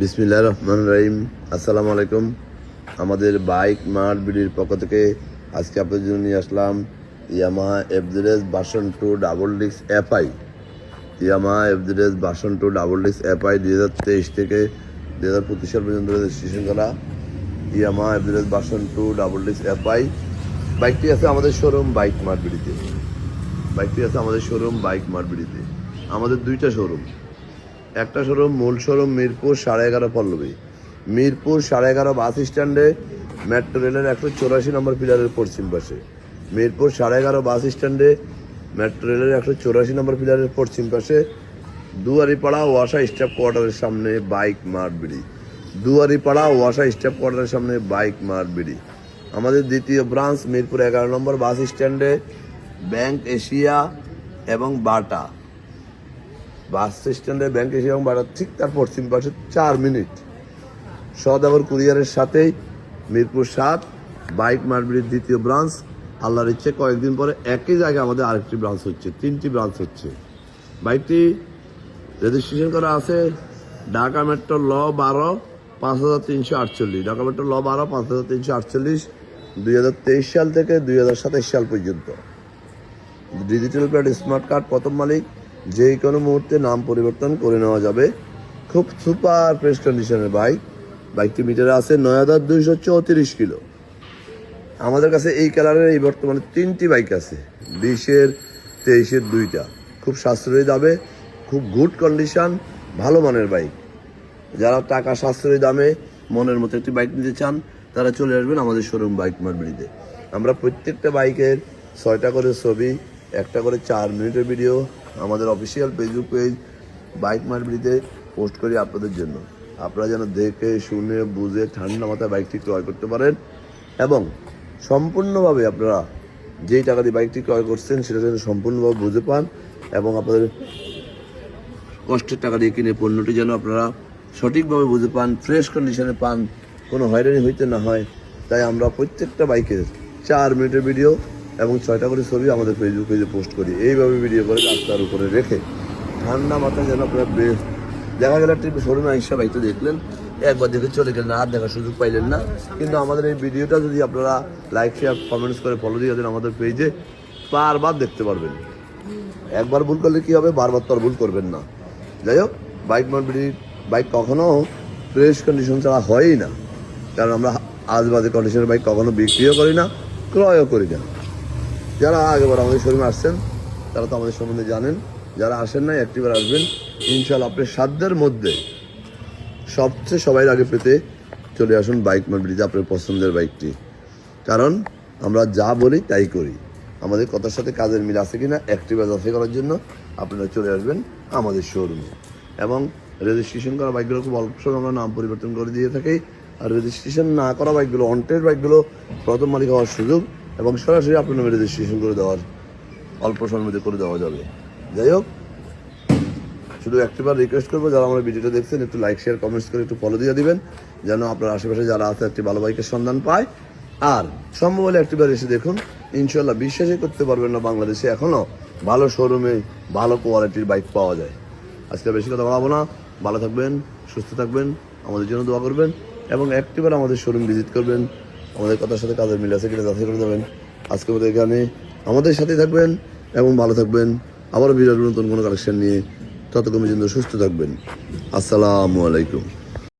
বিসমিল্লাহ রহমান রহিম। আসসালামু আলাইকুম। আমাদের বাইক মার্ট বিডির পক্ষ থেকে আজকে আপনাদের জন্য নিয়ে আসলাম Yamaha FZS version two double ডিক্স FI. Yamaha FZS version two double ডিক্স এফআই দুই হাজার তেইশ থেকে দুই হাজার পঁচিশ সাল পর্যন্ত রেজিস্ট্রেশন করা Yamaha FZS version two double ডিক্স এফআই। বাইকটি আছে আমাদের শোরুম বাইক মার্ট বিডিতে। বাইকটি আছে আমাদের শোরুম বাইক মার্ট বিডিতে। আমাদের দুইটা শোরুম একটা শোরুম মূল শোরুম মিরপুর সাড়ে এগারো পল্লবী। মিরপুর সাড়ে এগারো বাস স্ট্যান্ডে মেট্রো রেলের একশো চৌরাশি নম্বর পিলারের পশ্চিম পাশে। মিরপুর সাড়ে এগারো বাস স্ট্যান্ডে মেট্রো রেলের একশো চৌরাশি নম্বর পিলারের পশ্চিম পাশে দুয়ারিপাড়া ওয়াসা স্টাফ কোয়ার্টারের সামনে বাইক মার্ট বিড়ি। দুয়ারিপাড়া ওয়াসা স্টাফ কোয়ার্টারের সামনে বাইক মার্ট বিড়ি। আমাদের দ্বিতীয় ব্রাঞ্চ মিরপুর এগারো নম্বর বাস স্ট্যান্ডে ব্যাংক এশিয়া এবং বাটা। বাস স্ট্যান্ডে ব্যাংক এবং বাড়ার ঠিক তার পশ্চিম পাশে চার মিনিট। সদাগর কুরিয়ারের সাথেই মিরপুর সাত, বাইক মার্বির দ্বিতীয় ব্রাঞ্চ, আল্লাহর ইচ্ছে, কয়েকদিন পরে একই জায়গায় আমাদের আরেকটি ব্রাঞ্চ হচ্ছে, তিনটি ব্রাঞ্চ হচ্ছে। বাইকটি রেজিস্ট্রেশন করা আছে ঢাকা মেট্রো ল বারো, পাঁচ হাজার তিনশো আটচল্লিশ। ঢাকা মেট্রো ল বারো, পাঁচ হাজার তিনশো আটচল্লিশ, দুই হাজার তেইশ সাল থেকে দুই হাজার সাতাইশ সাল পর্যন্ত। ডিজিটাল প্লেট স্মার্ট কার্ড, প্রথম মালিক যে কোনো মুহূর্তে নাম পরিবর্তন করে নেওয়া যাবে। খুব সুপার ফ্রেশ কন্ডিশনের বাইক। বাইকটি মিটারে আছে নয় হাজার দুইশো চৌত্রিশ কিলো। আমাদের কাছে এই কালারের এই বর্তমানে তিনটি বাইক আছে। বিশের, তেইশের দুইটা। খুব সাশ্রয়ী দামে, খুব গুড কন্ডিশন, ভালো মানের বাইক। যারা টাকা সাশ্রয়ী দামে, মনের মতো একটি বাইক নিতে চান, তারা চলে আসবেন আমাদের শোরুম বাইক মার্বিড়িতে আমরা প্রত্যেকটা বাইকের ছয়টা করে ছবি, একটা করে চার মিনিটের ভিডিও আমাদের অফিসিয়াল ফেসবুক পেজ বাইক মার্বিড়িতে পোস্ট করি আপনাদের জন্য। আপনারা যেন দেখে, শুনে, বুঝে ঠান্ডা মাথায় বাইকটি ক্রয় করতে পারেন এবং সম্পূর্ণভাবে আপনারা যেই টাকা দিয়ে বাইকটি ক্রয় করছেন, সেটা যেন সম্পূর্ণভাবে বুঝে পান এবং আপনাদের কষ্টের টাকা দিয়ে কিনে পণ্যটি যেন আপনারা সঠিকভাবে বুঝে পান ফ্রেশ কন্ডিশনে পান, কোনো হয়রানি হইতে না হয়। তাই আমরা প্রত্যেকটা বাইকের চার মিনিটের ভিডিও এবং ছয়টা করে ছবি আমাদের ফেসবুক পেজে পোস্ট করি। এইভাবে ভিডিও করে রাস্তার উপরে রেখে ঠান্ডা মাথায় যেন আপনারা বেশ দেখা গেল একটা শোরুমে আইসা বাইকটা দেখলেন, একবার দেখে চলে গেলেন, আর দেখার সুযোগ পাইলেন না। কিন্তু আমাদের এই ভিডিওটা যদি আপনারা লাইক শেয়ার কমেন্টস করে ফলো দিয়ে দেন আমাদের পেজে বারবার দেখতে পারবেন। একবার ভুল করলে কী হবে? বারবার তো আর ভুল করবেন না। যাই হোক বাইক মার্বিটি বাইক কখনো ফ্রেশ কন্ডিশন ছাড়া হয়ই না। কারণ আমরা আজ বাজে কন্ডিশনের বাইক কখনো বিক্রিও করি না, ক্রয়ও করি না। যারা আগেবার আমাদের শোরুমে আসছেন, তারা তো আমাদের সম্বন্ধে জানেন, যারা আসেন নাই একটিবার আসবেন। ইনশাল্লাহ আপনার সাধ্যের মধ্যে সবচেয়ে সবাই আগে পেতে চলে আসুন বাইক মার্বিটিতে আপনার পছন্দের বাইকটি। কারণ আমরা যা বলি তাই করি। আমাদের কথার সাথে কাজের মিল আছে কিনা অ্যাক্টিভা যাচাই করার জন্য আপনারা চলে আসবেন আমাদের শোরুমে এবং রেজিস্ট্রেশন করা বাইকগুলো খুব অল্প সময় আমরা নাম পরিবর্তন করে দিয়ে থাকি। আর রেজিস্ট্রেশন না করা বাইকগুলো অনটেড বাইকগুলো প্রথম মালিক হওয়ার সুযোগ এবং সরাসরি আপনার নামে রেজিস্ট্রেশন করে দেওয়ার অল্প সময়ের মধ্যে করে দেওয়া যাবে। যাই হোক, শুধু একটিবার রিকোয়েস্ট করব, যারা আমার ভিডিওটা দেখছেন, একটু লাইক শেয়ার কমেন্টস করে একটু ফলো দিয়ে দিবেন, যেন আপনার আশেপাশে যারা আছে, একটি ভালো বাইকের সন্ধান পায়। আর সম্ভব হলে একটিবার এসে দেখুন ইনশাল্লাহ বিশ্বাসই করতে পারবেন না বাংলাদেশে এখনও ভালো শোরুমে ভালো কোয়ালিটির বাইক পাওয়া যায়। আজকে বেশি কথা বলাবো না। ভালো থাকবেন, সুস্থ থাকবেন, আমাদের জন্য দোয়া করবেন, এবং একটিবার আমাদের শোরুম ভিজিট করবেন। আমাদের কথার সাথে কাজের মিল আছে, কিনা যাচাই করে যাবেন আজকে মতো এখানে আমাদের সাথে থাকবেন এবং ভালো থাকবেন। আবারও বিরাট নতুন কোনো কালেকশন নিয়ে। ততক্ষণ পর্যন্ত সুস্থ থাকবেন। আসসালামু আলাইকুম।